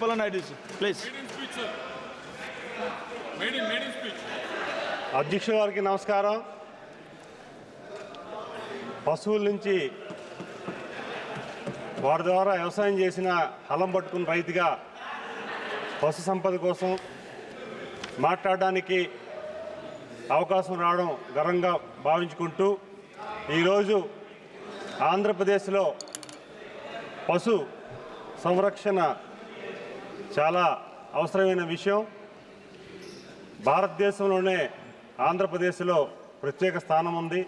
చెప్పాలని ID please అధ్యక్షుల వారికి నమస్కారం. పశువుల నుంచి వారి ద్వారా వ్యవసాయం చేసిన హలం పట్టుకున్న రైతుగా పశు సంపద కోసం మాట్లాడడానికి అవకాశం రావడం గర్వంగా భావించుకుంటూ ఈరోజు ఆంధ్రప్రదేశ్లో పశు సంరక్షణ చాలా అవసరమైన విషయం. భారతదేశంలోనే ఆంధ్రప్రదేశ్లో ప్రత్యేక స్థానం ఉంది.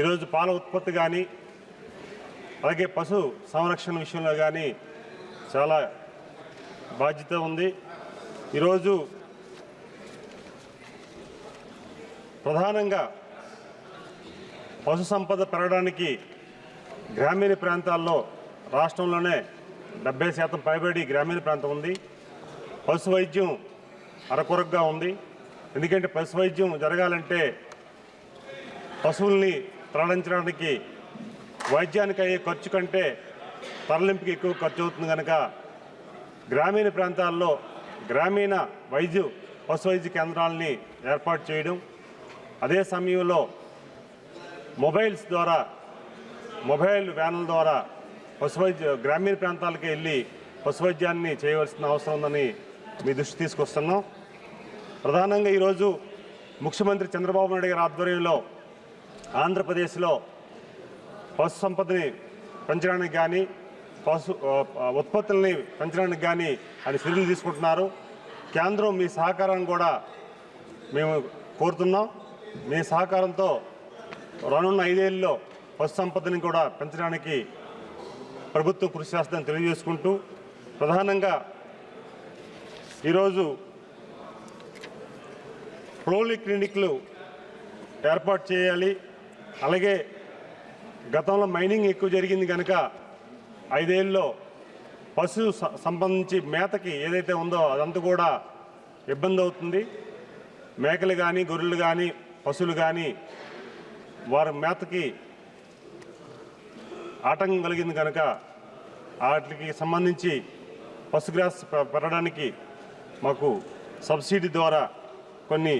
ఈరోజు పాల ఉత్పత్తి కానీ అలాగే పశు సంరక్షణ విషయంలో కానీ చాలా బాధ్యత ఉంది. ఈరోజు ప్రధానంగా పశు సంపద పెరగడానికి గ్రామీణ ప్రాంతాల్లో రాష్ట్రంలోనే డెబ్బై శాతం పైబడి గ్రామీణ ప్రాంతం ఉంది. పశు వైద్యం అరకొరగ్గా ఉంది. ఎందుకంటే పశు వైద్యం జరగాలంటే పశువుల్ని తరలించడానికి వైద్యానికి అయ్యే ఖర్చు కంటే తరలింపుకి ఎక్కువ ఖర్చు అవుతుంది కనుక గ్రామీణ ప్రాంతాల్లో గ్రామీణ వైద్య పశు వైద్య కేంద్రాలని ఏర్పాటు చేయడం. అదే సమయంలో మొబైల్స్ ద్వారా మొబైల్ వ్యాన్ల ద్వారా పశు వైద్య గ్రామీణ ప్రాంతాలకు వెళ్ళి పశు వైద్యాన్ని చేయవలసిన అవసరం ఉందని మీ దృష్టి తీసుకొస్తున్నాం. ప్రధానంగా ఈరోజు ముఖ్యమంత్రి చంద్రబాబు నాయుడు గారి ఆధ్వర్యంలో ఆంధ్రప్రదేశ్లో పశు సంపదని పెంచడానికి కానీ పశు ఉత్పత్తులని ఉత్పత్తుల్ని పెంచడానికి కానీ అని చర్యలు తీసుకుంటున్నారు. కేంద్రం మీ సహకారాన్ని కూడా మేము కోరుతున్నాం. మీ సహకారంతో రానున్న ఐదేళ్ళలో పశు సంపదని కూడా పెంచడానికి ప్రభుత్వం కృషి చేస్తుందని తెలియజేసుకుంటూ ప్రధానంగా ఈరోజు ప్రోలి క్లినిక్లు ఏర్పాటు చేయాలి. అలాగే గతంలో మైనింగ్ ఎక్కువ జరిగింది కనుక ఐదేళ్ళలో పశు సంబంధించి మేతకి ఏదైతే ఉందో అదంతా కూడా ఇబ్బంది అవుతుంది. మేకలు కానీ గొర్రెలు కానీ పశువులు కానీ వారి మేతకి ఆటంకం కలిగింది కనుక వాటికి సంబంధించి పశుగ్రాస్ పె- పెరగడానికి మాకు సబ్సిడీ ద్వారా కొన్ని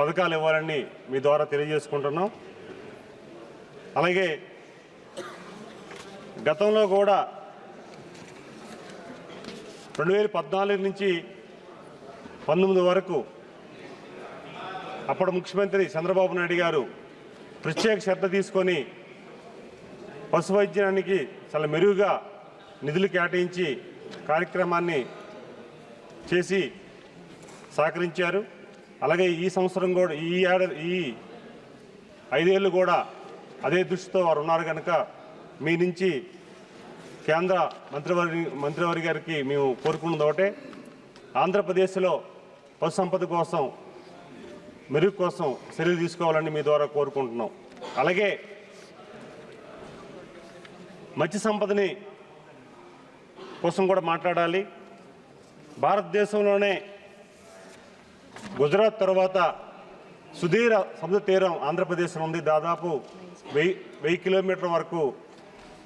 పథకాలు ఇవ్వాలని మీ ద్వారా తెలియజేసుకుంటున్నాం. అలాగే గతంలో కూడా రెండు వేల పద్నాలుగు నుంచి పంతొమ్మిది వరకు అప్పటి ముఖ్యమంత్రి చంద్రబాబు నాయుడు గారు ప్రత్యేక శ్రద్ధ తీసుకొని పశు వైద్యానికి చాలా మెరుగుగా నిధులు కేటాయించి కార్యక్రమాన్ని చేసి సహకరించారు. అలాగే ఈ సంవత్సరం కూడా ఈ ఏడాది ఈ ఐదేళ్ళు కూడా అదే దృష్టితో వారు ఉన్నారు కనుక మీ నుంచి కేంద్ర మంత్రివర్గ మంత్రివర్గ గారికి మేము కోరుకున్నది ఒకటే. ఆంధ్రప్రదేశ్లో పశు సంపద కోసం మెరుగు కోసం చర్యలు తీసుకోవాలని మీ ద్వారా కోరుకుంటున్నాం. అలాగే మత్స్య సంపదని కోసం కూడా మాట్లాడాలి. భారతదేశంలోనే గుజరాత్ తర్వాత సుదీర సముద్ర తీరం ఆంధ్రప్రదేశ్లో ఉంది. దాదాపు వెయ్యి వెయ్యి కిలోమీటర్ల వరకు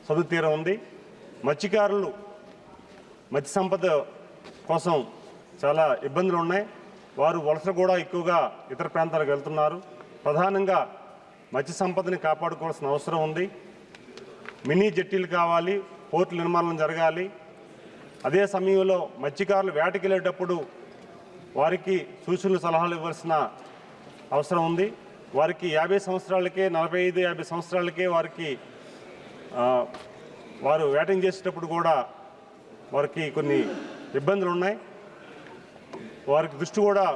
సముద్ర తీరం ఉంది. మత్స్యకారులు మత్స్య సంపద కోసం చాలా ఇబ్బందులు ఉన్నాయి. వారు వలస కూడా ఎక్కువగా ఇతర ప్రాంతాలకు వెళ్తున్నారు. ప్రధానంగా మత్స్య సంపదని కాపాడుకోవాల్సిన అవసరం ఉంది. మినీ జట్టీలు కావాలి పోర్టు నిర్మాణం జరగాలి. అదే సమయంలో మత్స్యకారులు వేటకెళ్ళేటప్పుడు వారికి సూచనలు సలహాలు ఇవ్వాల్సిన అవసరం ఉంది. వారికి యాభై సంవత్సరాలకే నలభై ఐదు యాభై సంవత్సరాలకే వారికి వారు వేటింగ్ చేసేటప్పుడు కూడా వారికి కొన్ని ఇబ్బందులు ఉన్నాయి. వారికి దృష్టి కూడా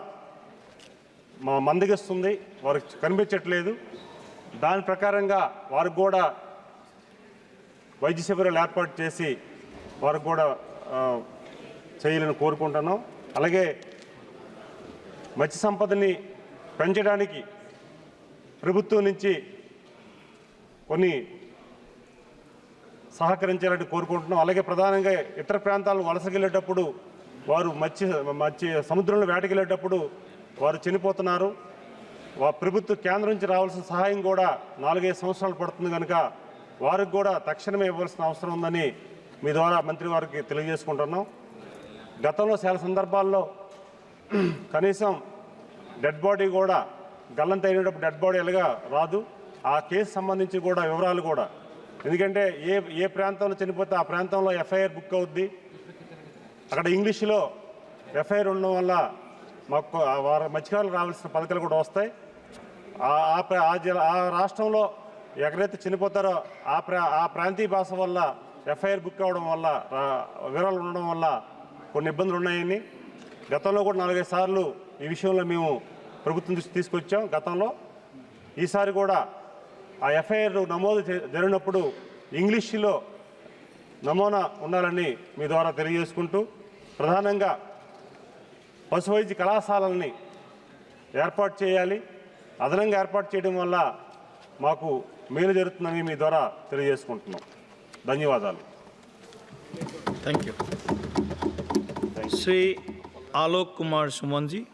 మా మందగిస్తుంది. వారికి కనిపించట్లేదు. దాని ప్రకారంగా వారికి కూడా వైద్య శిబిరాలు ఏర్పాటు చేసి వారికి కూడా చేయాలని కోరుకుంటున్నాం అలాగే మత్స్య సంపదని పెంచడానికి ప్రభుత్వం నుంచి కొన్ని సహకరించాలని కోరుకుంటున్నాం. అలాగే ప్రధానంగా ఇతర ప్రాంతాలు వలసకెళ్ళేటప్పుడు వారు మత్స్య మత్స్య సముద్రంలో వేటకెళ్ళేటప్పుడు వారు చనిపోతున్నారు. వా ప్రభుత్వ కేంద్రం నుంచి రావాల్సిన సహాయం కూడా నాలుగైదు సంవత్సరాలు పడుతుంది కనుక వారికి కూడా తక్షణమే ఇవ్వాల్సిన అవసరం ఉందని మీ ద్వారా మంత్రి వారికి తెలియజేసుకుంటున్నాం. గతంలో చాలా సందర్భాల్లో కనీసం డెడ్ బాడీ కూడా గల్లంత అయినప్పుడు డెడ్ బాడీ ఎలాగా రాదు. ఆ కేసు సంబంధించి కూడా వివరాలు కూడా. ఎందుకంటే ఏ ఏ ప్రాంతంలో చనిపోతే ఆ ప్రాంతంలో ఎఫ్ఐఆర్ బుక్ అవుద్ది. అక్కడ ఇంగ్లీష్లో ఎఫ్ఐఆర్ ఉండడం వల్ల మాకు వారి మత్స్యకారులు రావాల్సిన పథకాలు కూడా వస్తాయి. ఆ- ఆ జిల్లా ఆ రాష్ట్రంలో ఎక్కడైతే చనిపోతారో ఆ ప్రా ఆ ప్రాంతీయ భాష వల్ల ఎఫ్ఐఆర్ బుక్ అవ్వడం వల్ల వివరాలు ఉండడం వల్ల కొన్ని ఇబ్బందులు ఉన్నాయని. గతంలో కూడా నాలుగైదు సార్లు ఈ విషయంలో మేము ప్రభుత్వం దృష్టి తీసుకొచ్చాం. గతంలో ఈసారి కూడా ఆ ఎఫ్ఐఆర్ నమోదు జరిగినప్పుడు ఇంగ్లీష్లో నమూనా ఉండాలని మీ ద్వారా తెలియజేసుకుంటూ ప్రధానంగా పశు వైద్య కళాశాలల్ని ఏర్పాటు చేయాలి. అదనంగా ఏర్పాటు చేయడం వల్ల మాకు మేలు జరుగుతుందని మీ ద్వారా తెలియజేసుకుంటున్నాం. ధన్యవాదాలు Thank you. Sri Alok Kumar Sumanji.